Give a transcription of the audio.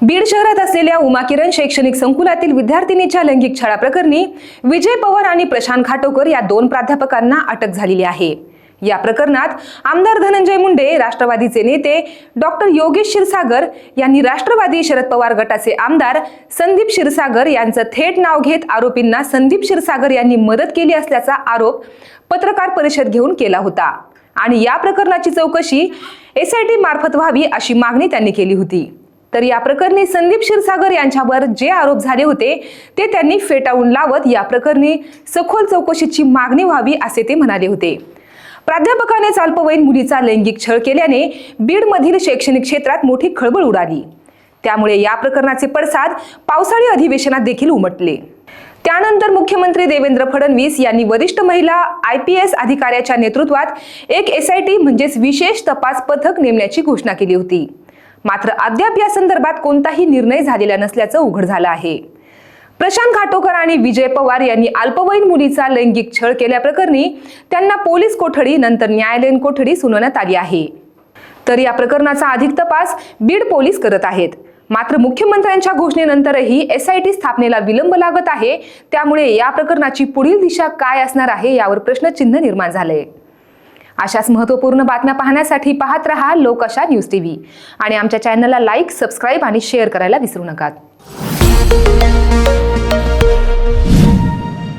बीड शहरात असलेल्या उमाकिरण शैक्षणिक संकुलातील विद्यार्थिनीच्या लैंगिक छळा प्रकरणी विजय पवार आणि प्रशांत खाटोकर या दोन प्राध्यापकांना अटक झालेली आहे. या प्रकरणात आमदार धनंजय मुंडे राष्ट्रवादीचे नेते डॉक्टर योगेश क्षीरसागर यांनी राष्ट्रवादी शरद पवार गटाचे आमदार संदीप क्षीरसागर यांचं थेट नाव घेत आरोपींना संदीप क्षीरसागर यांनी मदत केली असल्याचा आरोप पत्रकार परिषद घेऊन केला होता. आणि या प्रकरणाची चौकशी एसआयटी मार्फत व्हावी अशी मागणी त्यांनी केली होती. तर या प्रकरणी संदीप क्षीरसागर यांच्यावर जे आरोप झाले होते ते त्यांनी फेटाळून लावत या प्रकरणी सखोल चौकशीची मागणी व्हावी असे ते म्हणाले होते. प्राध्यापकानेच अल्पवयीन मुलीचा लैंगिक छळ केल्याने बीडमधील शैक्षणिक क्षेत्रात मोठी खळबळ उडाली. त्यामुळे या प्रकरणाचे पडसाद पावसाळी अधिवेशनात देखील उमटले. त्यानंतर मुख्यमंत्री देवेंद्र फडणवीस यांनी वरिष्ठ महिला आय पी एस अधिकाऱ्याच्या नेतृत्वात एक एस आय टी म्हणजेच विशेष तपास पथक नेमण्याची घोषणा केली होती. मात्र अद्याप या संदर्भात कोणताही निर्णय झालेला नसल्याचं उघड झालं आहे. प्रशांत घाटोकर आणि विजय पवार यांनी अल्पवयीन मुलीचा लैंगिक छळ केल्याप्रकरणी त्यांना पोलीस कोठडी नंतर न्यायालयीन कोठडी सुनावण्यात आली आहे. तर या प्रकरणाचा अधिक तपास बीड पोलीस करत आहेत. मात्र मुख्यमंत्र्यांच्या घोषणेनंतरही एस आय टी स्थापनेला विलंब लागत आहे. त्यामुळे या प्रकरणाची पुढील दिशा काय असणार आहे यावर प्रश्नचिन्ह निर्माण झालंय. अशाच महत्त्वपूर्ण बातम्या पाहण्यासाठी पाहत रहा लोकशा न्यूज टीव्ही. आणि आमच्या चॅनलला लाईक सबस्क्राईब आणि शेअर करायला विसरू नका.